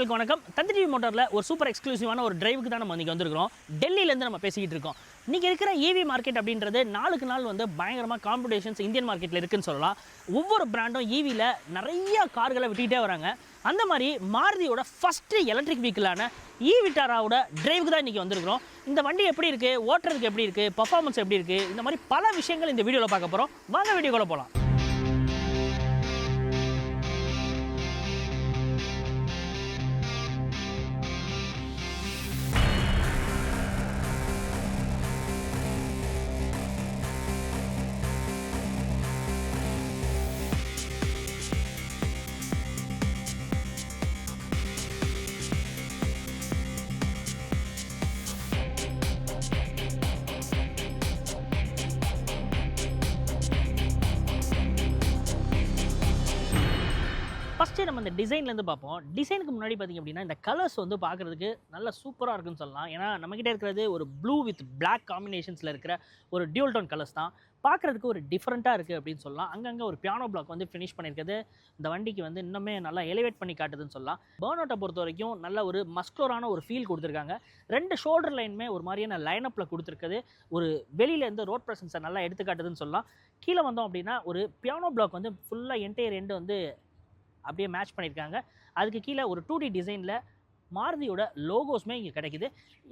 நேர்களுக்கு வணக்கம். தந்தி டிவி மோட்டாரில் ஒரு சூப்பர் எக்ஸ்க்ளூசிவான ஒரு டிரைவுக்கு தான் நம்ம இன்றைக்கி வந்திருக்கிறோம். டெல்லியிலேருந்து நம்ம பேசிக்கிட்டு இருக்கோம். இன்றைக்கி இருக்கிற ஈவி மார்க்கெட் அப்படின்றது நாளுக்கு நாள் வந்து பயங்கரமாக காம்படிஷன்ஸ் இந்தியன் மார்க்கெட்டில் இருக்குன்னு சொல்லலாம். ஒவ்வொரு பிராண்டும் ஈவியில் நிறைய கார்களை விட்டுக்கிட்டே வராங்க. அந்த மாதிரி மாருதியோட ஃபஸ்ட்டு எலக்ட்ரிக் வெஹிக்கிளான இ விட்டாராவோட டிரைவுக்கு தான் இன்றைக்கி வந்திருக்கிறோம். இந்த வண்டி எப்படி இருக்குது ஓட்டுறதுக்கு எப்படி இருக்குது பர்ஃபார்மன்ஸ் எப்படி இருக்குது இந்த மாதிரி பல விஷயங்கள் இந்த வீடியோவில் பார்க்க போகிறோம் வாங்க வீடியோக்குள்ளே போகலாம் நம்ம இந்த டிசைன்லேருந்து பார்ப்போம். டிசைனுக்கு முன்னாடி பார்த்திங்க அப்படின்னா இந்த கலர்ஸ் வந்து பார்க்குறதுக்கு நல்ல சூப்பராக இருக்குன்னு சொல்லலாம். ஏன்னா நம்மக்கிட்ட இருக்கிறது ஒரு ப்ளூ வித் பிளாக் காம்பினேஷன்ஸில் இருக்கிற ஒரு டியூல் டோன் கலர்ஸ் தான். பார்க்குறதுக்கு ஒரு டிஃப்ரெண்ட்டாக இருக்குது அப்படின்னு சொல்லலாம். அங்கங்கே ஒரு பியானோ பிளாக் வந்து ஃபினிஷ் பண்ணியிருக்கிறது இந்த வண்டிக்கு வந்து இன்னுமே நல்லா எலிவேட் பண்ணி காட்டுதுன்னு சொல்லலாம். பேர்னோட்டை பொறுத்த வரைக்கும் நல்ல ஒரு மஸ்குலரான ஒரு ஃபீல் கொடுத்துருக்காங்க. ரெண்டு ஷோல்டர் லைனுமே ஒரு மாதிரியான லைனப்பில் கொடுத்துருக்குது. ஒரு வெளியிலேருந்து ரோட் ப்ரெசன்ஸை நல்லா எடுத்து காட்டுதுன்னு சொல்லலாம். கீழே வந்தோம் அப்படின்னா ஒரு பியானோ பிளாக் வந்து ஃபுல்லாக என்டையர் எண்டு வந்து அப்படியே மேட்ச் பண்ணியிருக்காங்க. அதுக்கு கீழே ஒரு டூ டி டிசைனில் மாருதியோட லோகோஸ்மே இங்கே கிடைக்குது.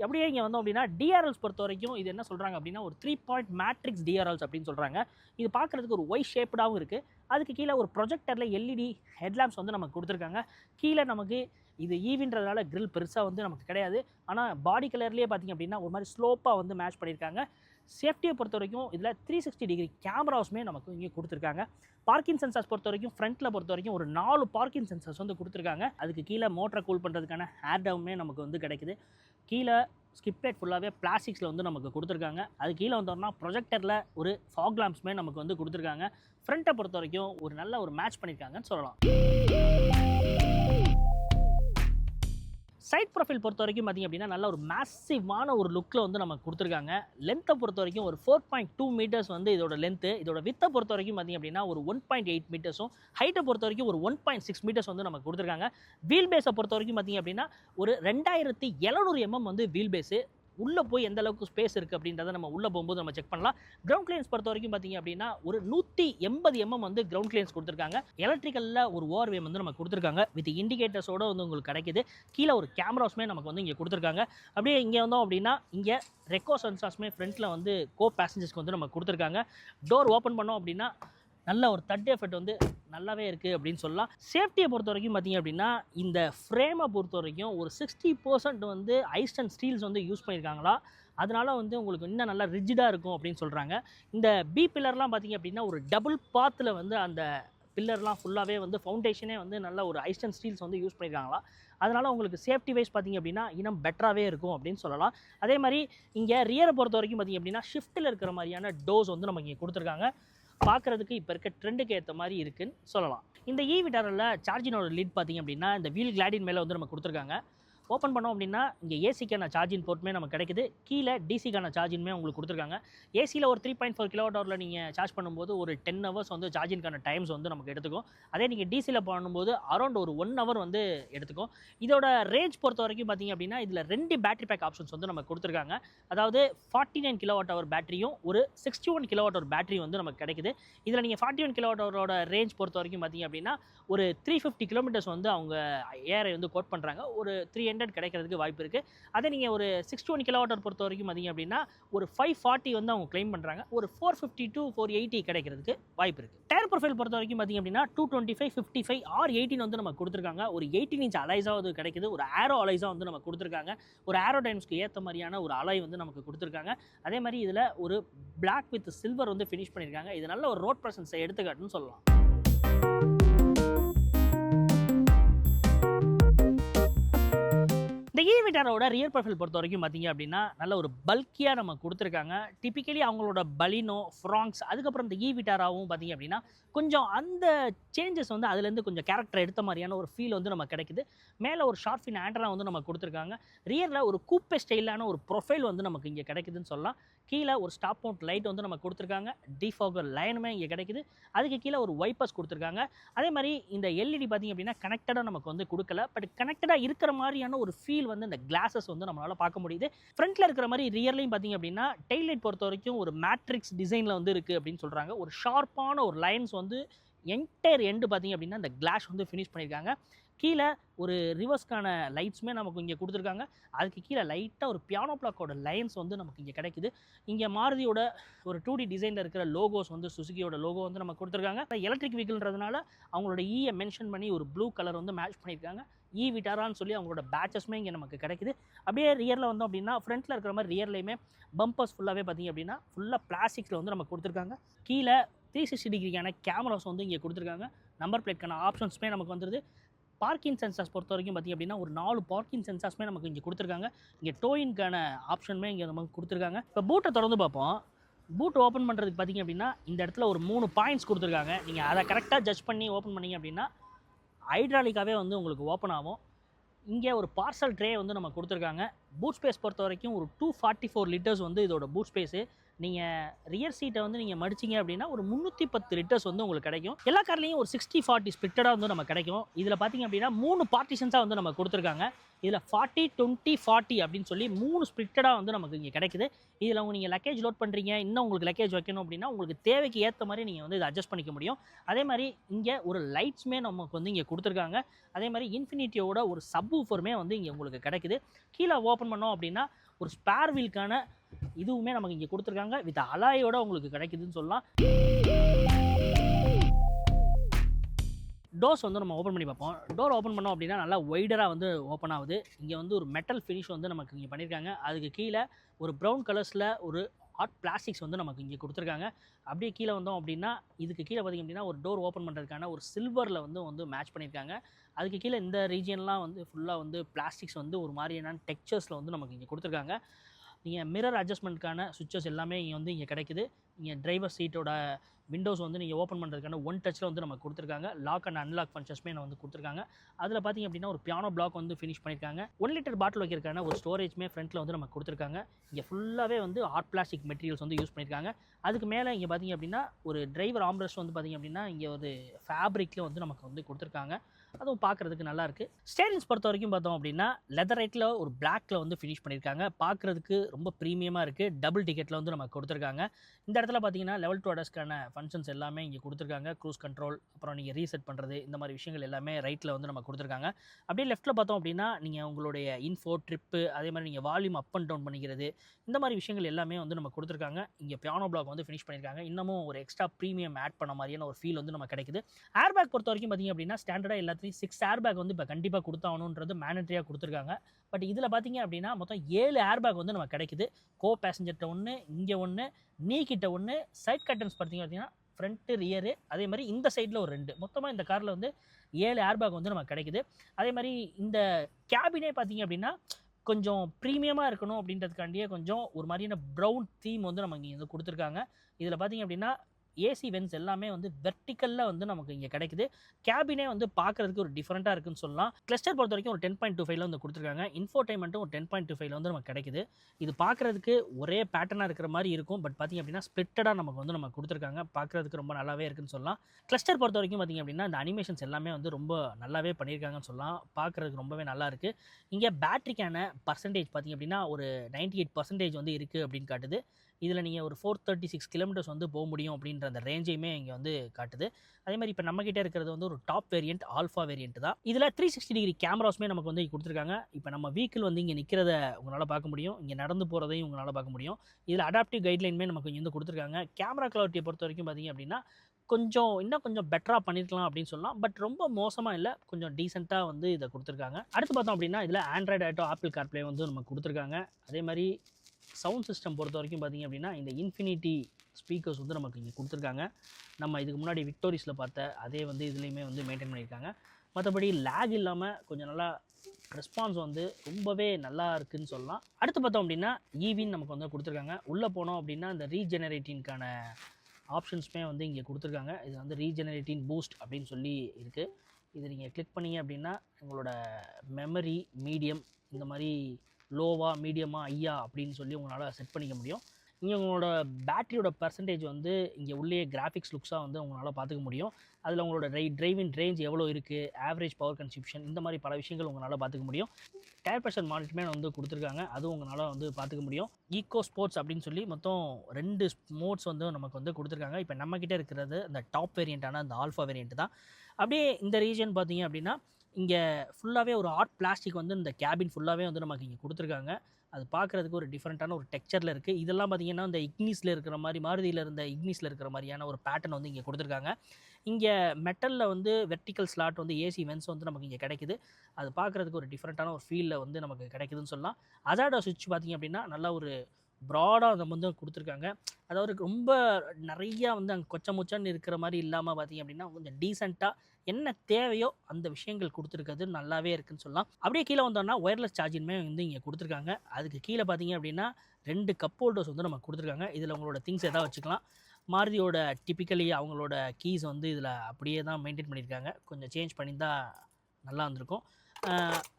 அப்படியே இங்கே வந்தோம் அப்படின்னா டிஆர்எல்ஸ் பொறுத்த வரைக்கும் இது என்ன சொல்கிறாங்க அப்படின்னா ஒரு த்ரீ பாயிண்ட் மேட்ரிக்ஸ் டிஆர்எல்ஸ் அப்படின்னு சொல்கிறாங்க இது பார்க்குறதுக்கு ஒரு ஒய் ஷேப்டாகவும் இருக்குது அதுக்கு கீழே ஒரு ப்ரொஜெக்டரில் எல்இடி ஹெட்லாம்ப்ஸ் வந்து நமக்கு கொடுத்துருக்காங்க. கீழே நமக்கு இது e ஈவின்றதுனால க்ரில் பெருசாக வந்து நமக்கு கிடையாது. ஆனால் பாடி கலர்லேயே பார்த்திங்க அப்படின்னா ஒரு மாதிரி ஸ்லோப்பாக வந்து மேட்ச் பண்ணியிருக்காங்க. சேஃப்டியை பொறுத்த வரைக்கும் இதில் த்ரீ சிக்ஸ்டி டிகிரி கேமராஸுமே நமக்கு இங்கே கொடுத்துருக்காங்க. பார்க்கிங் சென்சார்ஸ் பொறுத்த வரைக்கும் ஃப்ரண்ட்டில் பொறுத்த வரைக்கும் ஒரு நாலு பார்க்கிங் சென்சார்ஸ் வந்து கொடுத்துருக்காங்க. அதுக்கு கீழே மோட்டரை கூல் பண்ணுறதுக்கான ஹேர் டவுமே நமக்கு வந்து கிடைக்குது. கீழே ஸ்கிப்பேட் ஃபுல்லாகவே பிளாஸ்டிக்ஸில் வந்து நமக்கு கொடுத்துருக்காங்க. அது கீழே வந்தோம்னா ப்ரொஜெக்டரில் ஒரு ஃபாக் லாம்ப்ஸ்மே நமக்கு வந்து கொடுத்துருக்காங்க. ஃப்ரண்ட்டை பொறுத்த வரைக்கும் ஒரு நல்ல ஒரு மேட்ச் பண்ணியிருக்காங்கன்னு சொல்லலாம். சைட் ப்ரொஃபைல் பொறுத்த வரைக்கும் பார்த்திங்க அப்படின்னா நல்ல ஒரு மேசிவான ஒரு லுக்கில் வந்து நமக்கு கொடுத்துருக்காங்க. லென்த்தை பொறுத்த வரைக்கும் ஒரு ஃபோர் பாயிண்ட் டூ மீட்டர்ஸ் வந்து இதோட லென்த்து இதோட வித்தை பொறுத்த வரைக்கும் பார்த்திங்க அப்படின்னா ஒரு ஒன் பாயிண்ட் எயிட் மீட்டர்ஸும் ஹைட்டை பொறுத்த வரைக்கும் ஒரு ஒன் பாயிண்ட் சிக்ஸ் மீட்டர்ஸ் வந்து நமக்கு கொடுத்துருக்காங்க. வீல் பேஸை பொறுத்த வரைக்கும் பார்த்திங்க அப்படின்னா ஒரு ரெண்டாயிரத்தி எழுநூறு எம்எம் வந்து வீல் பேஸு உள்ளே போய் எந்த அளவுக்கு ஸ்பேஸ் இருக்குது அப்படின்றத நம்ம உள்ளே போகும்போது நம்ம செக் பண்ணலாம். கிரவுண்ட் கிளியன்ஸ் பொறுத்த வரைக்கும் பார்த்தீங்க அப்படின்னா ஒரு நூற்றி எண்பது எம்எம் வந்து கிரவுண்ட் கிளியன்ஸ் கொடுத்துருக்காங்க. எலக்ட்ரிக்கலில் ஒரு ஓர்வே வந்து நம்ம கொடுத்துருக்காங்க. வித் இண்டிகேட்டர்ஸோட வந்து உங்களுக்கு கிடைக்குது. கீழே ஒரு கேமராஸுமே நமக்கு வந்து இங்கே கொடுத்துருக்காங்க. அப்படியே இங்கே வந்தோம் அப்படின்னா இங்கே ரெக்கோ சென்சார்ஸுமே ஃப்ரண்ட்டில் வந்து கோ பேசஞ்சர்ஸ்க்கு வந்து நம்ம கொடுத்துருக்காங்க. டோர் ஓப்பன் பண்ணோம் அப்படின்னா நல்ல ஒரு தட் எஃபெக்ட் வந்து நல்லாவே இருக்குது அப்படின்னு சொல்லலாம். சேஃப்டியை பொறுத்த வரைக்கும் பார்த்தீங்க அப்படின்னா இந்த ஃப்ரேமை பொறுத்த வரைக்கும் ஒரு சிக்ஸ்டி பர்சன்ட் வந்து ஐஸ் அண்ட் ஸ்டீல்ஸ் வந்து யூஸ் பண்ணியிருக்காங்களா? அதனால் வந்து உங்களுக்கு இன்னும் நல்லா ரிஜிடாக இருக்கும் அப்படின்னு சொல்கிறாங்க இந்த பி பில்லர்லாம் பார்த்தீங்க அப்படின்னா ஒரு டபுள் பாத்தில் வந்து அந்த பில்லர்லாம் ஃபுல்லாகவே வந்து ஃபவுண்டேஷனே வந்து நல்ல ஒரு ஐஸ் அண்ட் ஸ்டீல்ஸ் வந்து யூஸ் பண்ணியிருக்காங்களா? அதனால் உங்களுக்கு சேஃப்டி வைஸ் பார்த்தீங்க அப்படின்னா இன்னும் பெட்டராகவே இருக்கும் அப்படின்னு சொல்லலாம். அதே மாதிரி இங்கே ரியரை பொறுத்த வரைக்கும் பார்த்தீங்க அப்படின்னா ஷிஃப்ட்டில் இருக்கிற மாதிரியான டோஸ் வந்து நமக்கு இங்கே கொடுத்துருக்காங்க. பார்க்குறதுக்கு இப்போ இருக்க ட்ரெண்டுக்கு ஏற்ற மாதிரி இருக்குன்னு சொல்லலாம். இந்த இ விட்டாரில் சார்ஜினோட லீட் பார்த்தீங்க அப்படின்னா இந்த வீல் கிளாடின் மேலே வந்து நம்ம கொடுத்துருக்காங்க. ஓப்பன் பண்ணோம் அப்படின்னா இங்கே ஏசிக்கான சார்ஜிங் போர்ட்டுமே நமக்கு கிடைக்குது. கீழே டிசிக்கான சார்ஜிங்குமே உங்களுக்கு கொடுத்துருக்காங்க. ஏசியில் ஒரு த்ரீ பாயிண்ட் ஃபோர் கிலோவாட் ஹவரில் நீங்கள் சார்ஜ் பண்ணும்போது ஒரு டென் ஹவர்ஸ் வந்து சார்ஜிங்கான டைம்ஸ் வந்து நமக்கு எடுத்துக்கும். அதே நீங்கள் டிசியில் பண்ணும்போது அரௌண்ட் ஒரு ஒன் ஹவர் வந்து எடுத்துக்கும். இதோட ரேஞ்ச் பொறுத்த வரைக்கும் பார்த்தீங்க அப்படின்னா இதில் ரெண்டு பேட்டரி பேக் ஆப்ஷன்ஸ் வந்து நமக்கு கொடுத்துருக்காங்க. அதாவது ஃபார்ட்டி நைன் கிலோவாட் ஹவர் பேட்டரியும் ஒரு sixty one kilowatt hour battery வந்து நமக்கு கிடைக்குது. இதில் நீங்கள் ஃபார்ட்டி ஒன் கிலோவாட் ஹவரோட ரேஞ்ச் பொறுத்த வரைக்கும் பார்த்தீங்க அப்படின்னா ஒரு த்ரீ ஃபிஃப்டி கிலோமீட்டர்ஸ் வந்து அவங்க ஏரை வந்து கோட் பண்ணுறாங்க ஒரு த்ரீ ஹண்ட்ரட் கிடைக்கிறதுக்கு வாய்ப்பு இருக்குது அதே நீங்கள் ஒரு சிக்ஸ்டி ஒன் கிலோமீட்டர் பொறுத்த வரைக்கும் பார்த்தீங்க அப்படின்னா ஒரு ஃபைவ் ஃபார்ட்டி வந்து அவங்க க்ளைம் பண்ணுறாங்க ஒரு four fifty two four eighty கிடைக்கிறதுக்கு வாய்ப்பு இருக்குது டயர் ப்ரொஃபைல் பொறுத்த வரைக்கும் பார்த்தீங்க அப்படின்னா two twenty five fifty five R eighteen வந்து நம்ம கொடுத்துருக்காங்க. ஒரு எயிட்டீன் இன்ச் அலைஸாக அது கிடைக்குது. ஒரு ஆரோ அலைஸாக வந்து நம்ம கொடுத்துருக்காங்க. ஒரு ஆரோ டைம்ஸ்க்கு ஏற்ற மாதிரியான ஒரு அலை வந்து நமக்கு கொடுத்துருக்காங்க. அதே மாதிரி இதில் ஒரு பிளாக் வித் சில்வர் வந்து ஃபினிஷ் பண்ணியிருக்காங்க இது நல்ல ஒரு ரோட் ப்ரெசன்ஸை எடுத்துக்காட்டுன்னு சொல்லலாம். இந்த ஈவிட்டாரோட விட்டாரோட ரியர் ப்ரொஃபைல் பொறுத்த வரைக்கும் பார்த்தீங்க அப்படின்னா நல்ல ஒரு பல்கியாக நம்ம கொடுத்துருக்காங்க. டிப்பிக்கலி அவங்களோட பலினோ ஃப்ராங்ஸ் அதுக்கப்புறம் இந்த ஈவிட்டாராவும் பார்த்தீங்க அப்படின்னா கொஞ்சம் அந்த சேஞ்சஸ் வந்து அதுலேருந்து கொஞ்சம் கேரக்டர் எடுத்த மாதிரியான ஒரு ஃபீல் வந்து நம்ம கிடைக்குது. மேலே ஒரு ஷார்ட் ஃபின் ஆண்டனா வந்து நம்ம கொடுத்துருக்காங்க. ரியரில் ஒரு கூப்பே ஸ்டைலான ஒரு ப்ரொஃபைல் வந்து நமக்கு இங்கே கிடைக்குதுன்னு சொல்லலாம். கீழே ஒரு ஸ்டாப் அவுட் லைட் வந்து நம்ம கொடுத்துருக்காங்க. டிஃபாகர் லைனுமே இங்கே கிடைக்குது. அதுக்கு கீழே ஒரு வைப்பர்ஸ் கொடுத்துருக்காங்க. அதே மாதிரி இந்த எல்இடி பார்த்தீங்க அப்படின்னா கனெக்டடாக நமக்கு வந்து கொடுக்கல. பட் கனெக்டடாக இருக்கிற மாதிரியான ஒரு ஃபீல் வந்து இந்த கிளாஸஸ் வந்து நம்மளால் பார்க்க முடியுது. ஃப்ரண்ட்டில் இருக்கிற மாதிரி ரியர்லையும் பார்த்தீங்க அப்படின்னா டெய்லைட் பொறுத்த வரைக்கும் ஒரு மேட்ரிக்ஸ் டிசைனில் வந்து இருக்குது அப்படின்னு சொல்கிறாங்க ஒரு ஷார்ப்பான ஒரு லைன்ஸ் வந்து என்டையர் எண்டு பார்த்தீங்க அப்படின்னா இந்த கிளாஸ் வந்து ஃபினிஷ் பண்ணியிருக்காங்க. கீழே ஒரு ரிவர்ஸ்க்கான லைட்ஸுமே நமக்கு இங்கே கொடுத்துருக்காங்க. அதுக்கு கீழே லைட்டாக ஒரு பியானோ பிளாக்கோட லைன்ஸ் வந்து நமக்கு இங்கே கிடைக்குது. இங்கே மாருதியோட ஒரு டூ டி டிசைனில் இருக்கிற லோகோஸ் வந்து சுசுகியோட லோகோ வந்து நமக்கு கொடுத்துருக்காங்க. எலக்ட்ரிக் வெஹிக்கிள்ன்றதுனால அவங்களோட ஈயை மென்ஷன் பண்ணி ஒரு ப்ளூ கலர் வந்து மேட்ச் பண்ணியிருக்காங்க. E இ விட்டாரான்னு சொல்லி அவங்களோட பேச்சஸ்மே இங்கே நமக்கு கிடைக்குது. அப்படியே ரியரில் வந்தோம் அப்படின்னா ஃப்ரண்ட்டில் இருக்கிற மாதிரி ரியர்லையுமே பம்பர்ஸ் ஃபுல்லாகவே பார்த்தீங்க அப்படின்னா ஃபுல்லாக பிளாஸ்டிக்ஸில் வந்து நமக்கு கொடுத்துருக்காங்க. கீழே த்ரீ சிக்ஸ்டி டிகிரிக்கான கேமராஸ் வந்து இங்கே கொடுத்துருக்காங்க. நம்பர் பிளேட்க்கான ஆப்ஷன்ஸுமே நமக்கு வந்துருது. பார்க்கிங் சென்சார்ஸ் பொறுத்த வரைக்கும் பார்த்திங்க அப்படின்னா ஒரு நாலு பார்க்கிங் சென்சார்ஸ்மே நமக்கு இங்கே கொடுத்துருக்காங்க. இங்கே டோயின்கான ஆப்ஷனுமே இங்கே நமக்கு கொடுத்துருக்காங்க. இப்போ பூட்டை திறந்து பார்ப்போம். பூட் ஓப்பன் பண்ணுறதுக்கு பார்த்தீங்க அப்படின்னா இந்த இடத்துல ஒரு மூணு பாயிண்ட்ஸ் கொடுத்துருக்காங்க. நீங்கள் அதை கரெக்டாக ஜட்ஜ் பண்ணி ஓப்பன் பண்ணீங்க அப்படின்னா ஹைட்ராலிக்காகவே வந்து உங்களுக்கு ஓப்பன் ஆகும். இங்கே ஒரு பார்சல் ட்ரே வந்து நம்ம கொடுத்துருக்காங்க. பூட் ஸ்பேஸ் பொறுத்த வரைக்கும் ஒரு டூ ஃபார்ட்டி ஃபோர் லிட்டர்ஸ் வந்து இதோட பூட் ஸ்பேஸு நீங்கள் ரியர் சீட்டை வந்து நீங்கள் மடிச்சிங்க அப்படின்னா ஒரு முந்நூற்றி பத்து லிட்டர்ஸ் வந்து உங்களுக்கு கிடைக்கும். எல்லா கார்லேயும் ஒரு சிக்ஸ்டி ஃபார்ட்டி ஸ்பிட்டடாக வந்து நம்ம கிடைக்கும். இதில் பார்த்தீங்க அப்படின்னா மூணு பார்ட்டிஷன்ஸாக வந்து நம்ம கொடுத்துருக்காங்க. இதில் ஃபார்ட்டி டுவெண்ட்டி ஃபார்ட்டி அப்படின்னு சொல்லி மூணு ஸ்ப்ளிட்டடாக வந்து நமக்கு இங்கே கிடைக்குது. இதில் உங்கள் நீங்கள் லக்கேஜ் லோட் பண்ணுறீங்க இன்னும் உங்களுக்கு லக்கேஜ் வைக்கணும் அப்படின்னா உங்களுக்கு தேவைக்கு ஏற்ற மாதிரி நீங்கள் வந்து இதை அட்ஜஸ்ட் பண்ணிக்க முடியும். அதே மாதிரி இங்கே ஒரு லைட்ஸுமே நமக்கு வந்து இங்கே கொடுத்துருக்காங்க. அதே மாதிரி இன்ஃபினிட்டியோட ஒரு சப் ஊஃபருமே வந்து இங்கே உங்களுக்கு கிடைக்குது. கீழே ஓப்பன் பண்ணோம் அப்படின்னா ஒரு ஸ்பேர் வீலுக்கான இதுவுமே நமக்கு இங்கே கொடுத்துருக்காங்க. வித் அலாயோட உங்களுக்கு கிடைக்குதுன்னு சொல்லலாம். டோர்ஸ் வந்து நம்ம ஓப்பன் பண்ணி பார்ப்போம். டோர் ஓப்பன் பண்ணோம் அப்படின்னா நல்லா ஒய்டராக வந்து ஓப்பன் ஆகுது. இங்கே வந்து ஒரு மெட்டல் ஃபினிஷ் வந்து நமக்கு இங்கே பண்ணியிருக்காங்க அதுக்கு கீழே ஒரு ப்ரௌன் கலர்ஸில் ஒரு ஹாட் பிளாஸ்டிக்ஸ் வந்து நமக்கு இங்கே கொடுத்துருக்காங்க. அப்படியே கீழே வந்தோம் அப்படின்னா இதுக்கு கீழே பார்த்திங்க அப்படின்னா ஒரு டோர் ஓப்பன் பண்ணுறதுக்கான ஒரு சில்வரில் வந்து வந்து மேட்ச் பண்ணியிருக்காங்க அதுக்கு கீழே இந்த ரீஜியன்லாம் வந்து ஃபுல்லாக வந்து பிளாஸ்டிக்ஸ் வந்து ஒரு மாதிரியான டெக்ஸ்சர்ஸில் வந்து நமக்கு இங்கே கொடுத்துருக்காங்க. நீங்கள் மிரர் அட்ஜஸ்ட்மெண்ட்க்கான சுவிச்சஸ் எல்லாமே இங்கே வந்து இங்கே கிடைக்குது. இங்கே டிரைவர் சீட்டோட விண்டோஸ் வந்து நீங்கள் ஓப்பன் பண்ணுறதுக்கான ஒன் டச்சில் வந்து நமக்கு கொடுத்துருக்காங்க. லாக் அண்ட் அன்லாக் ஃபங்க்ஷன்ஸ்மே நான் வந்து கொடுத்துருக்காங்க. அதில் பார்த்தீங்க அப்படின்னா ஒரு பியானோ பிளாக் வந்து ஃபினிஷ் பண்ணியிருக்காங்க ஒன் லிட்டர் பாட்டில் வைக்கிறதுக்கான ஒரு ஸ்டோரேஜ்மே ஃப்ரண்ட்டில் வந்து நமக்கு கொடுத்துருக்காங்க. இங்கே ஃபுல்லாகவே வந்து ஹாட் பிளாஸ்டிக் மெட்டீரியல்ஸ் வந்து யூஸ் பண்ணியிருக்காங்க அதுக்கு மேலே இங்கே பார்த்தீங்க அப்படின்னா ஒரு டிரைவர் ஆம்ரஸ்ட் வந்து பார்த்தீங்க அப்படின்னா இங்கே ஒரு ஃபேப்ரிக்கில் வந்து நமக்கு வந்து கொடுத்துருக்காங்க. அதுவும் பார்க்குறதுக்கு நல்லாயிருக்கு இருக்குது ஸ்டேரிங்ஸ் பொறுத்த வரைக்கும் பார்த்தோம் அப்படின்னா லெதர் ரைட்டில் ஒரு பிளாக்கில் வந்து ஃபினிஷ் பண்ணியிருக்காங்க. பார்க்குறதுக்கு ரொம்ப ப்ரீமியமாக இருக்குது டபுள் டிக்கெட்டில் வந்து நமக்கு கொடுத்துருக்காங்க. இந்த இடத்துல பார்த்தீங்கன்னா லெவல் டூ அடர்ஸ்க்கான ஃபங்க்ஷன்ஸ் எல்லாமே இங்கே கொடுத்துருக்காங்க. க்ரூஸ் கண்ட்ரோல் அப்புறம் நீங்கள் ரீசெட் பண்ணுறது இந்த மாதிரி விஷயங்கள் எல்லாமே ரைட்டில் வந்து நம்ம கொடுத்துருக்காங்க. அப்படியே லெஃப்ட்டில் பார்த்தோம் அப்படின்னா நீங்கள் உங்களுடைய இன்ஃபோ ட்ரிப்பு அதே மாதிரி நீங்கள் வால்யூம் அப் அண்ட் டவுன் பண்ணிக்கிறது இந்த மாதிரி விஷயங்கள் எல்லாமே வந்து நம்ம கொடுத்துருக்காங்க. இங்கே பியானோ பிளாக் வந்து ஃபினிஷ் பண்ணியிருக்காங்க. இன்னமும் ஒரு எக்ஸ்ட்ரா ப்ரீமியம் ஆட் பண்ண மாதிரியான ஒரு ஃபீல் வந்து நம்ம கிடைக்குது. ஏர் பேக் பொறுத்த வரைக்கும் பார்த்தீங்க அப்படின்னா ஸ்டாண்டர்டாக எல்லாத்தையும் சிக்ஸ் ஏர் பேக் வந்து இப்போ கண்டிப்பாக கொடுத்தாகணுன்றது மேனட்ரியாக கொடுத்துருக்காங்க. பட் இதில் பார்த்தீங்க அப்படின்னா மொத்தம் ஏழு ஏர் பேக் வந்து நம்ம கிடைக்குது. கோ பேசஞ்சர்கிட்ட ஒன்று இங்கே ஒன்று நீ கிட்ட ஒன்று சைட் கட்டன்ஸ் பார்த்தீங்க அப்படின்னா ஃப்ரண்ட்டு ரியரு அதே மாதிரி இந்த சைடில் ஒரு ரெண்டு. மொத்தமாக இந்த காரில் வந்து ஏழு ஏர் பேக் வந்து நமக்கு கிடைக்குது. அதே மாதிரி இந்த கேபினே பார்த்தீங்க அப்படின்னா கொஞ்சம் ப்ரீமியமாக இருக்கணும் அப்படின்றதுக்காண்டியே கொஞ்சம் ஒரு மாதிரியான ப்ரௌன் தீம் வந்து நம்ம இங்கே வந்து கொடுத்துருக்காங்க. இதில் பார்த்தீங்க அப்படின்னா ஏசி வென்ஸ் எல்லாமே வந்து வெர்டிக்கலில் வந்து நமக்கு இங்கே கிடைக்குது. கேபினே வந்து பார்க்குறதுக்கு ஒரு டிஃப்ரெண்ட்டாக இருக்குன்னு சொல்லலாம். கிளஸ்டர் பொறுத்த வரைக்கும் ஒரு டென் பாயிண்ட் டூ ஃபைவ்ல வந்து கொடுத்துருக்காங்க. இன்ஃபோடைமெண்ட்டும் ஒரு டென் பாயிண்ட் டூ ஃபைவ்ல வந்து நமக்கு கிடைக்குது. இது பார்க்குறதுக்கு ஒரே பேட்டர்னாக இருக்கிற மாதிரி இருக்கும். பட் பார்த்திங்க அப்படின்னா ஸ்ப்ளிட்டடாக நமக்கு வந்து நம்ம கொடுத்துருக்காங்க. பார்க்குறதுக்கு ரொம்ப நல்லாவே இருக்குன்னு சொல்லலாம். கிளஸ்டர் பொறுத்த வரைக்கும் பார்த்திங்க அப்படின்னா இந்த அனிமேஷன்ஸ் எல்லாமே வந்து ரொம்ப நல்லாவே பண்ணியிருக்காங்கன்னு சொல்லலாம். பார்க்குறதுக்கு ரொம்பவே நல்லா இருக்குது இங்கே பேட்டரிக்கான பர்சன்டேஜ் பார்த்திங்க அப்படின்னா ஒரு நைன்டி எயிட் பர்சன்டேஜ் வந்து இருக்குது அப்படின்னு காட்டுது. இதில் நீங்கள் ஒரு ஃபோர் தேர்ட்டி சிக்ஸ் கிலோமீட்டர்ஸ் வந்து போக முடியும் அப்படின்ற அப்படின்ற அந்த ரேஞ்சையுமே இங்கே வந்து காட்டுது. அதே மாதிரி இப்போ நம்மக்கிட்ட இருக்கிறது வந்து ஒரு டாப் வேரியண்ட் ஆல்ஃபா வேரியண்ட் தான். இதில் த்ரீ சிக்ஸ்டி டிகிரி கேமராஸுமே நமக்கு வந்து கொடுத்துருக்காங்க. இப்போ நம்ம வீக்கிள் வந்து இங்கே நிற்கிறத உங்களால் பார்க்க முடியும். இங்கே நடந்து போகிறதையும் உங்களால் பார்க்க முடியும். இதில் அடாப்டிவ் கைட்லைனுமே நமக்கு இங்கே வந்து கொடுத்துருக்காங்க. கேமரா கிளாரிட்டியை பொறுத்த வரைக்கும் பார்த்தீங்க அப்படின்னா கொஞ்சம் இன்னும் கொஞ்சம் பெட்டராக பண்ணியிருக்கலாம் அப்படின்னு சொல்லலாம். பட் ரொம்ப மோசமாக இல்லை கொஞ்சம் டீசெண்டாக வந்து இதை கொடுத்துருக்காங்க. அடுத்து பார்த்தோம் அப்படின்னா இதில் ஆண்ட்ராய்டு ஆட்டோ ஆப்பிள் கார்ப்ளே வந்து நமக்கு கொடுத்துருக்காங்க. அதே மாதிரி சவுண்ட் சிஸ்டம் பொறுத்த வரைக்கும் பார்த்திங்க அப்படின்னா இந்த இன்ஃபினிட்டி ஸ்பீக்கர்ஸ் வந்து நமக்கு இங்கே கொடுத்துருக்காங்க. நம்ம இதுக்கு முன்னாடி விக்டோரிஸில் பார்த்த அதே வந்து இதுலேயுமே வந்து மெயின்டைன் பண்ணியிருக்காங்க. மற்றபடி லேக் இல்லாமல் கொஞ்சம் நல்லா ரெஸ்பான்ஸ் வந்து ரொம்பவே நல்லா இருக்குதுன்னு சொல்லலாம். அடுத்து பார்த்தோம் அப்படின்னா ஈவின்னு நமக்கு வந்து கொடுத்துருக்காங்க. உள்ளே போனோம் அப்படின்னா இந்த ரீஜெனரேட்டிங்க்கான ஆப்ஷன்ஸுமே வந்து இங்கே கொடுத்துருக்காங்க. இது வந்து ரீஜெனரேட்டிங் பூஸ்ட் அப்படின்னு சொல்லி இருக்குது இது நீங்கள் கிளிக் பண்ணிங்க அப்படின்னா உங்களோட மெமரி மீடியம் இந்த மாதிரி லோவா மீடியமாக ஐயா அப்படின்னு சொல்லி உங்களால் செட் பண்ணிக்க முடியும். இங்கே உங்களோட பேட்டரியோட பர்சன்டேஜ் வந்து இங்கே உள்ளே கிராஃபிக்ஸ் லுக்ஸாக வந்து உங்களால் பார்த்துக்க முடியும். அதில் உங்களோட ரை டிரைவிங் ரேஞ்ச் எவ்வளோ இருக்குது ஆவரேஜ் பவர் கன்சப்ஷன் இந்த மாதிரி பல விஷயங்கள் உங்களால் பார்த்துக்க முடியும். டயர் ப்ரெஷர் மானிட்டருமே வந்து கொடுத்துருக்காங்க அதுவும் உங்களால் வந்து பார்த்துக்க முடியும். ஈகோ ஸ்போர்ட்ஸ் அப்படின்னு சொல்லி மொத்தம் ரெண்டு மோட்ஸ் வந்து நமக்கு வந்து கொடுத்துருக்காங்க. இப்போ நம்மக்கிட்ட இருக்கிறது இந்த டாப் வேரியண்ட்டான அந்த ஆல்ஃபா வேரியண்ட் தான். அப்படியே இந்த ரீஜன் பார்த்தீங்க அப்படின்னா இங்கே ஃபுல்லாகவே ஒரு ஆர்ட் பிளாஸ்டிக் வந்து இந்த கேபின் ஃபுல்லாகவே வந்து நமக்கு இங்கே கொடுத்துருக்காங்க. அது பார்க்குறதுக்கு ஒரு டிஃப்ரெண்ட்டான ஒரு டெக்ஸ்சரில் இருக்குது இதெல்லாம் பார்த்தீங்கன்னா இந்த இக்னிஸில் இருக்கிற மாதிரி மாருதியில் இருந்த இக்னிஸில் இருக்கிற மாதிரியான ஒரு பேட்டர்ன் வந்து இங்கே கொடுத்துருக்காங்க. இங்கே மெட்டலில் வந்து வெர்டிக்கல் ஸ்லாட் வந்து ஏசி வென்ஸ் வந்து நமக்கு இங்கே கிடைக்குது. அது பார்க்குறதுக்கு ஒரு டிஃப்ரெண்ட்டான ஒரு ஃபீலில் வந்து நமக்கு கிடைக்குதுன்னு சொல்லலாம். அசாடோ சுவிட்ச் பார்த்தீங்க அப்படின்னா நல்லா ஒரு ப்ராடாக அந்த வந்து கொடுத்துருக்காங்க. அதாவது ரொம்ப நிறையா வந்து அங்கே கொச்ச முச்சன்னு இருக்கிற மாதிரி இல்லாமல் பார்த்தீங்க அப்படின்னா கொஞ்சம் டீசெண்டாக என்ன தேவையோ அந்த விஷயங்கள் கொடுத்துருக்கிறது நல்லாவே இருக்குன்னு சொல்லலாம். அப்படியே கீழே வந்தோம்னா ஒயர்லெஸ் சார்ஜிங்குமே வந்து இங்கே கொடுத்துருக்காங்க. அதுக்கு கீழே பார்த்தீங்க அப்படின்னா ரெண்டு கப் ஹோல்டர்ஸ் வந்து நம்ம கொடுத்துருக்காங்க. இதில் உங்களோட திங்ஸ் எதாவது வச்சுக்கலாம். மாருதியோட டிப்பிக்கலி அவங்களோட கீஸ் வந்து இதில் அப்படியே தான் மெயின்டைன் பண்ணியிருக்காங்க. கொஞ்சம் சேஞ்ச் பண்ணியிருந்தால் நல்லா இருந்திருக்கும்.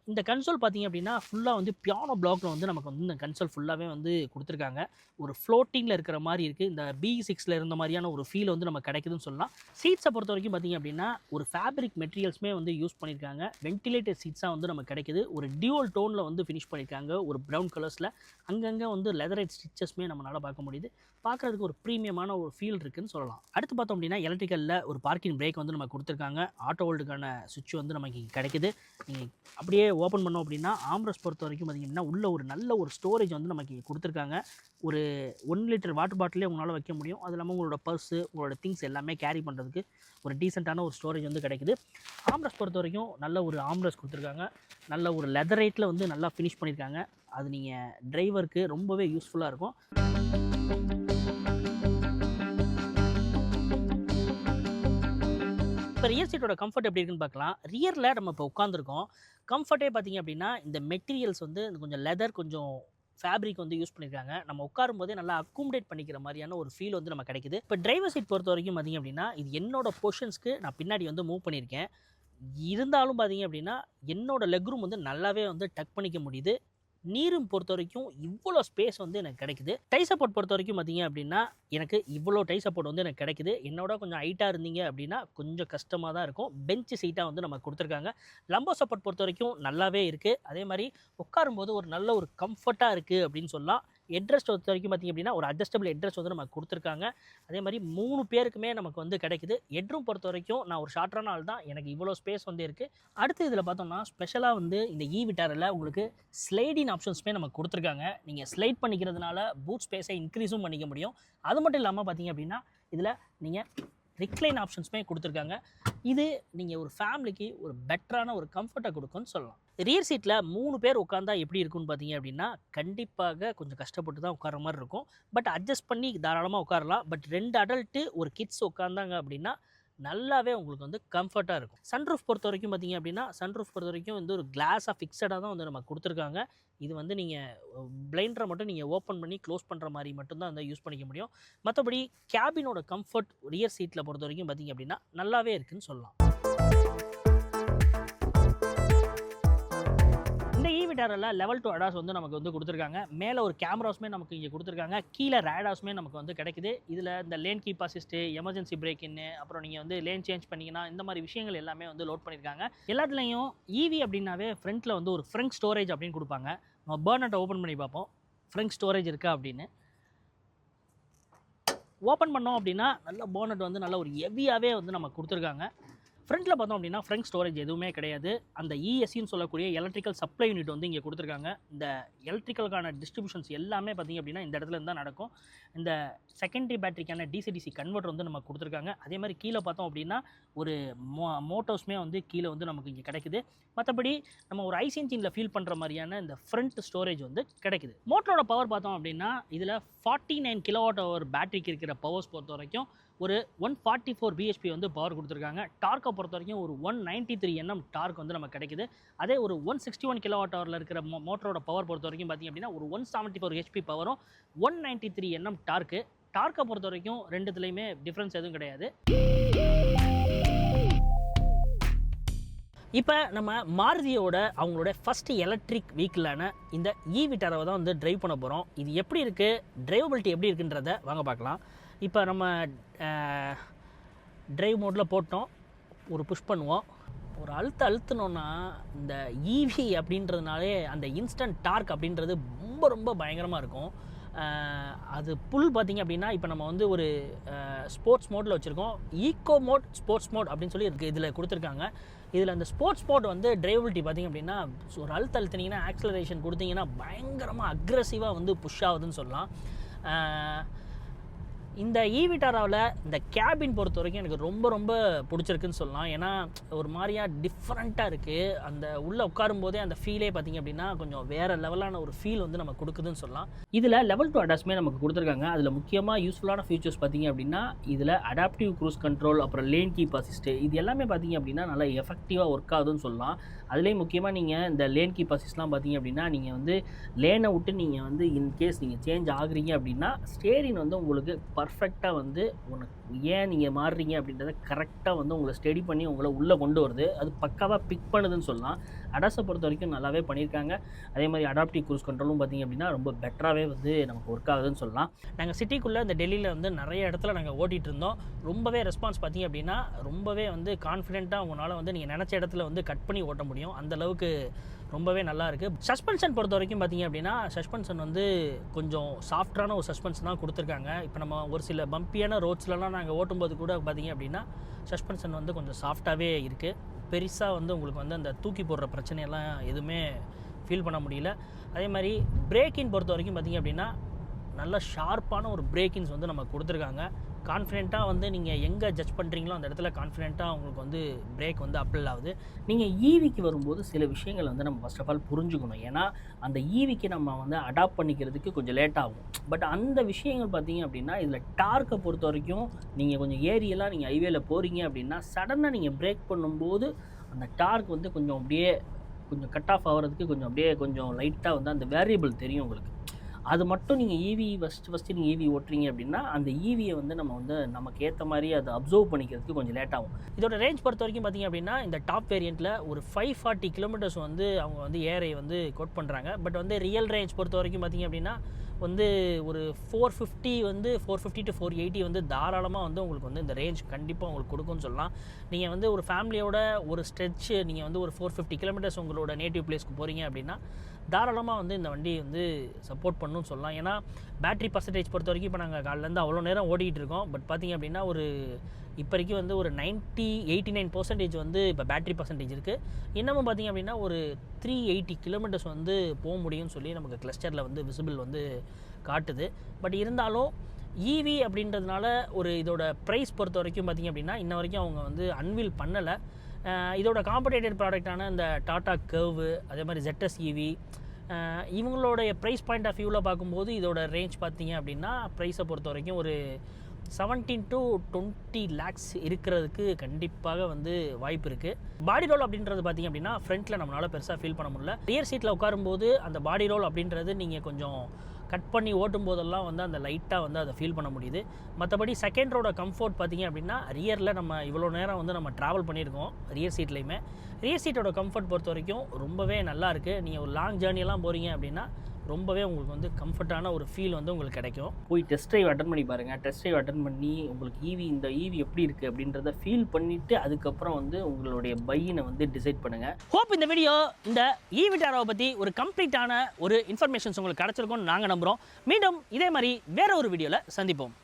இந்த கன்சோல் பார்த்தீங்க அப்படின்னா ஃபுல்லாக வந்து பியானோ பிளாக்ல வந்து நமக்கு வந்து இந்த கன்சோல் ஃபுல்லாகவே வந்து கொடுத்துருக்காங்க. ஒரு ஃப்ளோட்டிங்கில் இருக்கிற மாதிரி இருக்குது இந்த பி சிக்ஸில் இருந்த மாதிரியான ஒரு ஃபீல் வந்து நமக்கு கிடைக்குதுன்னு சொல்லலாம். சீட்ஸை பொறுத்த வரைக்கும் பார்த்தீங்க அப்படின்னா ஒரு ஃபேப்ரிக் மெட்டீரியல்ஸுமே வந்து யூஸ் பண்ணியிருக்காங்க. வென்டிலேட்டட் சீட்ஸாக வந்து நமக்கு கிடைக்குது. ஒரு டியூவல் டோனில் வந்து ஃபினிஷ் பண்ணியிருக்காங்க. ஒரு ப்ரௌன் கலர்ஸில் அங்கங்கே வந்து லெதரைட் ஸ்டிச்சஸ்மே நம்மளால் பார்க்க முடியுது. பார்க்குறதுக்கு ஒரு ப்ரீமியமான ஒரு ஃபீல் இருக்குன்னு சொல்லலாம். அடுத்து பார்த்தோம் அப்படின்னா எலக்ட்ரிக்கலில் ஒரு பார்க்கிங் பிரேக் வந்து நமக்கு கொடுத்துருக்காங்க. ஆட்டோ ஹோல்டுக்கான சுவிட்ச் வந்து நமக்கு கிடைக்குது. நீங்கள் அப்படியே ஓப்பன் பண்ணோம் அப்படின்னா ஆம்ரஸ் பொறுத்த வரைக்கும் பார்த்தீங்கன்னா உள்ள ஒரு நல்ல ஒரு ஸ்டோரேஜ் வந்து நமக்கு கொடுத்துருக்காங்க. ஒரு ஒன் லிட்டர் வாட்டர் பாட்டிலே உங்களால் வைக்க முடியும். அது இல்லாமல் உங்களோட பர்ஸு உங்களோட திங்ஸ் எல்லாமே கேரி பண்ணுறதுக்கு ஒரு டீசெண்டான ஒரு ஸ்டோரேஜ் வந்து கிடைக்குது. ஆம்ரஸ் பொறுத்த வரைக்கும் நல்ல ஒரு ஆம்ரஸ் கொடுத்துருக்காங்க. நல்ல ஒரு லெதரேட்டில் வந்து நல்லா ஃபினிஷ் பண்ணியிருக்காங்க அது நீங்கள் டிரைவருக்கு ரொம்பவே யூஸ்ஃபுல்லாக இருக்கும். இப்போ ரியர் சீட்டோட கம்ஃபர்ட் எப்படி இருக்குன்னு பார்க்கலாம். ரியரில் நம்ம இப்போ உட்காந்துருக்கோம் கம்ஃபர்ட்டே பார்த்திங்க அப்படின்னா இந்த மெட்டீரியல்ஸ் வந்து கொஞ்சம் லெதர் கொஞ்சம் ஃபேப்ரிக் வந்து யூஸ் பண்ணியிருக்காங்க நம்ம உட்காரும் போதே நல்லா அக்குமுடேட் பண்ணிக்கிற மாதிரியான ஒரு ஃபீல் வந்து நம்ம கிடைக்குது. இப்போ டிரைவர் சீட் பொறுத்த வரைக்கும் பார்த்தீங்க அப்படின்னா இது என்னோட போர்ஷன்ஸ்க்கு நான் பின்னாடி வந்து மூவ் பண்ணியிருக்கேன். இருந்தாலும் பார்த்தீங்க அப்படின்னா என்னோடய லெக் ரூம் வந்து நல்லாவே வந்து டக் பண்ணிக்க முடியுது. நீரும் பொறுத்த வரைக்கும் இவ்வளோ ஸ்பேஸ் வந்து எனக்கு கிடைக்குது. டை சப்போர்ட் பொறுத்த வரைக்கும் பார்த்தீங்க அப்படின்னா எனக்கு இவ்வளோ டை சப்போர்ட் வந்து எனக்கு கிடைக்குது. என்னோட கொஞ்சம் ஹைட்டாக இருந்தீங்க அப்படின்னா கொஞ்சம் கஷ்டமாக தான் இருக்கும். பெஞ்சு சீட்டாக வந்து நம்ம கொடுத்துருக்காங்க. லம்போ சப்போர்ட் பொறுத்த வரைக்கும் நல்லாவே இருக்குது அதே மாதிரி உட்காரும்போது ஒரு நல்ல ஒரு கம்ஃபர்ட்டாக இருக்குது அப்படின்னு சொல்லலாம். எட்ரஸ் பொறுத்த வரைக்கும் பார்த்திங்க அப்படின்னா ஒரு அட்ஜஸ்டபிள் எட்ரஸ் வந்து நமக்கு கொடுத்துருக்காங்க. அதே மாதிரி மூணு பேருக்குமே நமக்கு வந்து கிடைக்குது. எட்ரூம் பொறுத்த வரைக்கும் நான் ஒரு ஷார்ட்டான ஆள் தான். எனக்கு இவ்வளோ ஸ்பேஸ் வந்து இருக்குது அடுத்து இதில் பார்த்தோம்னா ஸ்பெஷலாக வந்து இந்த இ விட்டாரில் உங்களுக்கு ஸ்லைடின் ஆப்ஷன்ஸுமே நமக்கு கொடுத்துருக்காங்க. நீங்கள் ஸ்லைட் பண்ணிக்கிறதுனால பூட் ஸ்பேஸை இன்க்ரீஸும் பண்ணிக்க முடியும். அது மட்டும் இல்லாமல் பார்த்தீங்க அப்படின்னா இதில் நீங்கள் ரிக்ளைன் ஆப்ஷன்ஸுமே கொடுத்துருக்காங்க. இது நீங்கள் ஒரு ஃபேமிலிக்கு ஒரு பெட்டரான ஒரு கம்ஃபர்ட்டை கொடுக்கும்னு சொல்லலாம். ரியர் சீட்டில் மூணு பேர் உட்காந்தா எப்படி இருக்கும்னு பார்த்தீங்க அப்படின்னா கண்டிப்பாக கொஞ்சம் கஷ்டப்பட்டு தான் உட்கார மாதிரி இருக்கும். பட் அட்ஜஸ்ட் பண்ணி தாராளமாக உட்காரலாம். பட் ரெண்டு அடல்ட்டு ஒரு கிட்ஸ் உட்காந்தாங்க அப்படின்னா நல்லாவே உங்களுக்கு வந்து கம்ஃபர்ட்டாக இருக்கும். சன்ரூஃப் பொறுத்த வரைக்கும் பார்த்தீங்க அப்படின்னா சன்ரூஃப் பொறுத்த வரைக்கும் வந்து ஒரு கிளாஸாக ஃபிக்ஸடாக தான் வந்து நம்ம கொடுத்துருக்காங்க. இது வந்து நீங்கள் பிளைண்டரை மட்டும் நீங்கள் ஓப்பன் பண்ணி க்ளோஸ் பண்ணுற மாதிரி மட்டும்தான் வந்து யூஸ் பண்ணிக்க முடியும். மற்றபடி கேபினோட கம்ஃபர்ட் ரியர் சீட்டில் பொறுத்த வரைக்கும் பார்த்தீங்க அப்படின்னா நல்லாவே இருக்குன்னு சொல்லலாம். இந்த லெவல் டூ அடாஸ் வந்து நமக்கு வந்து கொடுத்துருக்காங்க. மேலே ஒரு கேமராஸுமே நமக்கு இங்கே கொடுத்துருக்காங்க. கீழே ரேடாஸுமே நமக்கு வந்து கிடைக்குது. இதில் இந்த lane keep assist emergency brake இன்னு அப்புறம் நீங்கள் வந்து லேன் சேஞ்ச் பண்ணிங்கன்னா இந்த மாதிரி விஷயங்கள் எல்லாமே வந்து லோட் பண்ணியிருக்காங்க எல்லாத்துலேயும் ஈவி அப்படின்னாவே ஃப்ரண்ட்டில் வந்து ஒரு ஃப்ரண்ட் ஸ்டோரேஜ் அப்படின்னு கொடுப்பாங்க. நம்ம பேர்னட்டை ஓப்பன் பண்ணி பார்ப்போம். ஃப்ரண்ட் ஸ்டோரேஜ் இருக்கா அப்படின்னு. ஓப்பன் பண்ணோம் அப்படின்னா நல்ல போனட் வந்து நல்ல ஒரு ஹெவியாகவே வந்து நம்ம கொடுத்துருக்காங்க. ஃப்ரண்ட்டில் பார்த்தோம் அப்படின்னா ஃப்ரண்ட் ஸ்டோரேஜ் எதுவுமே கிடையாது. அந்த இஎஸ்சின்னு சொல்லக்கூடிய எலக்ட்ரிக்கல் சப்ளை யூனிட் வந்து இங்கே கொடுத்துருக்காங்க. இந்த எலக்ட்ரிக்கலுக்கான டிஸ்ட்ரிபியூஷன்ஸ் எல்லாமே பார்த்திங்க அப்படின்னா இந்த இடத்துல தான் நடக்கும். இந்த செகண்டரி பேட்டரிக்கான டிசிடிசி கன்வெர்ட்டர் வந்து நமக்கு கொடுத்துருக்காங்க. அதே மாதிரி கீழே பார்த்தோம் அப்படின்னா ஒரு மோ மோட்டோஸ்மே வந்து கீழே வந்து நமக்கு இங்கே கிடைக்குது. மற்றபடி நம்ம ஒரு ஐசி இன்ஜினில் ஃபீல் பண்ணுற மாதிரியான இந்த ஃப்ரண்ட் ஸ்டோரேஜ் வந்து கிடைக்குது. மோட்டரோட பவர் பார்த்தோம் அப்படின்னா இதில் ஃபார்ட்டி நைன் கிலோவாட் ஹவர் பேட்டரிக்கு இருக்கிற பவர்ஸ் பொறுத்த வரைக்கும் ஒரு ஒன் ஃபார்ட்டி ஃபோர் பிஹெச்பி வந்து பவர் கொடுத்துருக்காங்க. டார்க்கை பொறுத்த வரைக்கும் ஒரு one ninety three NM torque வந்து நம்ம கிடைக்குது. அதே ஒரு ஒன் சிக்ஸ்டி ஒன் கிலோவாட் ஹவரில் இருக்கிற மோ மோட்டரோட பவர் பொறுத்த வரைக்கும் பார்த்திங்க அப்படின்னா ஒரு ஒன் செவன்ட்டி ஃபோர் ஹெச்பி பவரும் one ninety three NM torque டார்க்கை பொறுத்த வரைக்கும் ரெண்டுத்துலேயுமே டிஃப்ரென்ஸ் எதுவும் கிடையாது. இப்போ நம்ம மாருதியோட அவங்களோட ஃபஸ்ட்டு எலக்ட்ரிக் வெஹிக்கிளான இந்த இ விட்டாரவை தான் வந்து டிரைவ் பண்ண போகிறோம் இது எப்படி இருக்குது டிரைவபிலிட்டி எப்படி இருக்குன்றத வாங்க பார்க்கலாம். இப்போ நம்ம ட்ரைவ் மோடில் போட்டோம். ஒரு புஷ் பண்ணுவோம். ஒரு அழுத்த அழுத்தினோன்னா இந்த ஈவி அப்படின்றதுனாலே அந்த இன்ஸ்டன்ட் டார்க் அப்படின்றது ரொம்ப ரொம்ப பயங்கரமாக இருக்கும். அது புல் பார்த்திங்க அப்படின்னா இப்போ நம்ம வந்து ஒரு ஸ்போர்ட்ஸ் மோட்டில் வச்சுருக்கோம். ஈகோ மோட் ஸ்போர்ட்ஸ் மோட் அப்படின்னு சொல்லி இருக்குது இதில் கொடுத்துருக்காங்க. இதில் அந்த ஸ்போர்ட்ஸ் மோட் வந்து டிரைவபிலிட்டி பார்த்திங்க அப்படின்னா ஒரு அழுத்த அழுத்தினீங்கன்னா ஆக்சலரேஷன் கொடுத்தீங்கன்னா பயங்கரமாக அக்ரஸிவாக வந்து புஷ் ஆகுதுன்னு சொல்லலாம். இந்த ஈவிட்டாராவில் இந்த கேபின் பொறுத்த வரைக்கும் எனக்கு ரொம்ப ரொம்ப பிடிச்சிருக்குன்னு சொல்லலாம். ஏன்னா ஒரு மாதிரியாக டிஃப்ரெண்ட்டாக இருக்குது அந்த உள்ளே உட்காரும் போதே அந்த ஃபீலே பார்த்திங்க அப்படின்னா கொஞ்சம் வேறு லெவலான ஒரு ஃபீல் வந்து நமக்கு கொடுக்குதுன்னு சொல்லலாம். இதில் லெவல் டூ அடாஸ்மே நமக்கு கொடுத்துருக்காங்க. அதில் முக்கியமாக யூஸ்ஃபுல்லான ஃபீச்சர்ஸ் பார்த்திங்க அப்படின்னா இதில் அடாப்டிவ் க்ரூஸ் கண்ட்ரோல் அப்புறம் லேன் கீப் அசிஸ்ட்டு இது எல்லாமே பார்த்திங்க அப்படின்னா நல்லா எஃபெக்டிவாக ஒர்க் ஆகுதுன்னு சொல்லலாம். அதுலேயும் முக்கியமாக நீங்கள் இந்த லேன் கீப் அசிஸ்ட்லாம் பார்த்தீங்க அப்படின்னா நீங்கள் வந்து லேனை விட்டு நீங்கள் வந்து இன்கேஸ் நீங்கள் சேஞ்ச் ஆகுறீங்க அப்படின்னா ஸ்டேரின் வந்து உங்களுக்கு பர்ஃபெக்டாக வந்து உனக்கு ஏன் நீங்கள் மாறுறீங்க அப்படின்றத கரெக்டாக வந்து உங்களை ஸ்டடி பண்ணி உங்களை உள்ளே கொண்டு வருது. அது பக்காவாக பிக் பண்ணுதுன்னு சொல்லலாம். அடாஸை பொறுத்த வரைக்கும் நல்லாவே பண்ணியிருக்காங்க. அதே மாதிரி அடாப்டிவ் க்ரூஸ் கண்ட்ரோலும் பார்த்தீங்க அப்படின்னா ரொம்ப பெட்டராகவே வந்து நமக்கு ஒர்க் ஆகுதுன்னு சொல்லலாம். நாங்கள் சிட்டிக்குள்ளே இந்த டெல்லியில் வந்து நிறைய இடத்துல நாங்கள் ஓட்டிகிட்டு இருந்தோம். ரொம்பவே ரெஸ்பான்ஸ் பார்த்தீங்க அப்படின்னா ரொம்பவே வந்து கான்ஃபிடென்ட்டாக உங்களால் வந்து நீங்கள் நினச்ச இடத்துல வந்து கட் பண்ணி ஓட்ட முடியும். அந்தளவுக்கு ரொம்பவே நல்லா இருக்குது சஸ்பென்ஷன் பொறுத்த வரைக்கும் பார்த்தீங்க அப்படின்னா சஸ்பென்ஷன் வந்து கொஞ்சம் சாஃப்டான ஒரு சஸ்பென்ஷன் தான் கொடுத்துருக்காங்க. இப்போ நம்ம ஒரு சில பம்பியான ரோட்ஸ்லலாம் நாங்கள் ஓட்டும்போது கூட பார்த்தீங்க அப்படின்னா சஸ்பென்ஷன் வந்து கொஞ்சம் சாஃப்டாகவே இருக்குது பெருசாக வந்து உங்களுக்கு வந்து அந்த தூக்கி போடுற பிரச்சனையெல்லாம் எதுவுமே ஃபீல் பண்ண முடியல. அதே மாதிரி பிரேக்கின் பொறுத்த வரைக்கும் பார்த்தீங்க அப்படின்னா நல்ல ஷார்ப்பான ஒரு பிரேக்கின்ஸ் வந்து நம்ம கொடுத்துருக்காங்க. கான்ஃபிடென்ட்டாக வந்து நீங்கள் எங்கே ஜட்ஜ் பண்ணுறீங்களோ அந்த இடத்துல கான்ஃபிடென்ட்டாக உங்களுக்கு வந்து பிரேக் வந்து அப்ளல் ஆகுது. நீங்கள் ஈவிக்கு வரும்போது சில விஷயங்கள் வந்து நம்ம ஃபஸ்ட் ஆஃப் ஆல் புரிஞ்சுக்கணும். ஏன்னா அந்த ஈவிக்கு நம்ம வந்து அடாப்ட் பண்ணிக்கிறதுக்கு கொஞ்சம் லேட் ஆகும். பட் அந்த விஷயங்கள் பார்த்தீங்க அப்படின்னா இதில் டார்க்கை பொறுத்த வரைக்கும் நீங்கள் கொஞ்சம் ஏரியெல்லாம் நீங்கள் ஹைவேல போகிறீங்க அப்படின்னா சடனாக நீங்கள் பிரேக் பண்ணும்போது அந்த டார்க் வந்து கொஞ்சம் அப்படியே கொஞ்சம் கட் ஆஃப் ஆகிறதுக்கு கொஞ்சம் அப்படியே கொஞ்சம் லைட்டாக வந்து அந்த வேரியபிள் தெரியும் உங்களுக்கு. அது மட்டும் நீங்கள் ஈவி ஃபஸ்ட்டு ஃபஸ்ட்டு நீங்கள் ஈவி ஓட்டுறீங்க அப்படின்னா அந்த ஈவியை வந்து நம்ம வந்து நமக்கு ஏற்ற மாதிரி அதை அப்சர்வ் பண்ணிக்கிறதுக்கு கொஞ்சம் லேட் ஆகும். இதோட ரேஞ்ச் பொறுத்த வரைக்கும் பார்த்தீங்க அப்படின்னா இந்த டாப் வேரியண்ட்டில் ஒரு ஃபைவ் ஃபார்ட்டி கிலோமீட்டர்ஸ் வந்து அவங்க வந்து ஏரை வந்து கோட் பண்ணுறாங்க பட் வந்து ரியல் ரேஞ்ச் பொறுத்த வரைக்கும் பார்த்தீங்க அப்படின்னா வந்து ஒரு ஃபோர் ஃபிஃப்டி வந்து four fifty to four eighty வந்து தாராளமாக வந்து உங்களுக்கு வந்து இந்த ரேஞ்ச் கண்டிப்பாக உங்களுக்கு கொடுக்கும்னு சொல்லலாம். நீங்கள் வந்து ஒரு ஃபேமிலியோட ஒரு ஸ்ட்ரெச்சு நீங்கள் வந்து ஒரு ஃபோர் ஃபிஃப்டி கிலோமீட்டர்ஸ் உங்களோட நேட்டிவ் பிளேஸ்க்கு போகிறீங்க அப்படின்னா தாராளமாக வந்து இந்த வண்டி வந்து சப்போர்ட் பண்ணுன்னு சொல்லலாம். ஏன்னா பேட்டரி பர்சன்டேஜ் பொறுத்த வரைக்கும் இப்போ நாங்கள் காலிலேருந்து அவ்வளோ நேரம் ஓடிக்கிட்டு இருக்கோம். பட் பார்த்திங்க அப்படின்னா ஒரு இப்போதைக்கு வந்து ஒரு 90 எயிட்டி நைன் பர்சன்டேஜ் வந்து இப்போ பேட்டரி பர்சன்டேஜ் இருக்குது இன்னமும் பார்த்தீங்க அப்படின்னா ஒரு த்ரீ எயிட்டி கிலோமீட்டர்ஸ் வந்து போக முடியும்னு சொல்லி நமக்கு கிளஸ்டரில் வந்து விசிபிள் வந்து காட்டுது. பட் இருந்தாலும் ஈவி அப்படின்றதுனால ஒரு இதோட ப்ரைஸ் பொறுத்த வரைக்கும் பார்த்திங்க அப்படின்னா இன்ன வரைக்கும் அவங்க வந்து அன்வில் பண்ணலை. இதோட காம்படேட்டட் ப்ராடக்டான இந்த டாடா கர்வு அதே மாதிரி ஜெட்எஸ் ஈவி இவங்களுடைய ப்ரைஸ் பாயிண்ட் ஆஃப் வியூவில் பார்க்கும்போது இதோட ரேஞ்ச் பார்த்தீங்க அப்படின்னா ப்ரைஸை பொறுத்த வரைக்கும் ஒரு செவன்டீன் டு டுவெண்ட்டி லேக்ஸ் இருக்கிறதுக்கு கண்டிப்பாக வந்து வாய்ப்பு இருக்குது பாடி ரோல் அப்படின்றது பார்த்தீங்க அப்படின்னா ஃப்ரண்ட்டில் நம்மளால் பெருசாக ஃபீல் பண்ண முடியல. ரியர் சீட்டில் உட்காரும்போது அந்த பாடி ரோல் அப்படின்றது நீங்கள் கொஞ்சம் கட் பண்ணி ஓட்டும் போதெல்லாம் வந்து அந்த லைட்டாக வந்து அதை ஃபீல் பண்ண முடியுது. மற்றபடி செகண்ட் ரோட கம்ஃபோர்ட் பார்த்தீங்க அப்படின்னா ரியரில் நம்ம இவ்வளோ நேரம் வந்து நம்ம ட்ராவல் பண்ணியிருக்கோம் ரியர் சீட்லேயுமே ரியர் சீட்டோட கம்ஃபர்ட் பொறுத்த வரைக்கும் ரொம்பவே நல்லா இருக்குது நீங்கள் ஒரு லாங் ஜேர்னியெல்லாம் போகிறீங்க அப்படின்னா ரொம்பவே உங்களுக்கு வந்து கம்ஃபர்ட்டான ஒரு ஃபீல் வந்து உங்களுக்கு கிடைக்கும். போய் டெஸ்ட் ட்ரைவ் அட்டன் பண்ணி பாருங்கள் டெஸ்ட் ட்ரைவ் அட்டன் பண்ணி உங்களுக்கு ஈவி இந்த ஈவி எப்படி இருக்குது அப்படின்றத ஃபீல் பண்ணிவிட்டு அதுக்கப்புறம் வந்து உங்களுடைய பையினை வந்து டிசைட் பண்ணுங்கள் ஹோப் இந்த வீடியோ இந்த ஈவி டாராவை பற்றி ஒரு கம்ப்ளீட்டான ஒரு இன்ஃபர்மேஷன்ஸ் உங்களுக்கு கிடச்சிருக்கும்னு நாங்கள் நம்புகிறோம் மீண்டும் இதே மாதிரி வேற ஒரு வீடியோவில் சந்திப்போம்.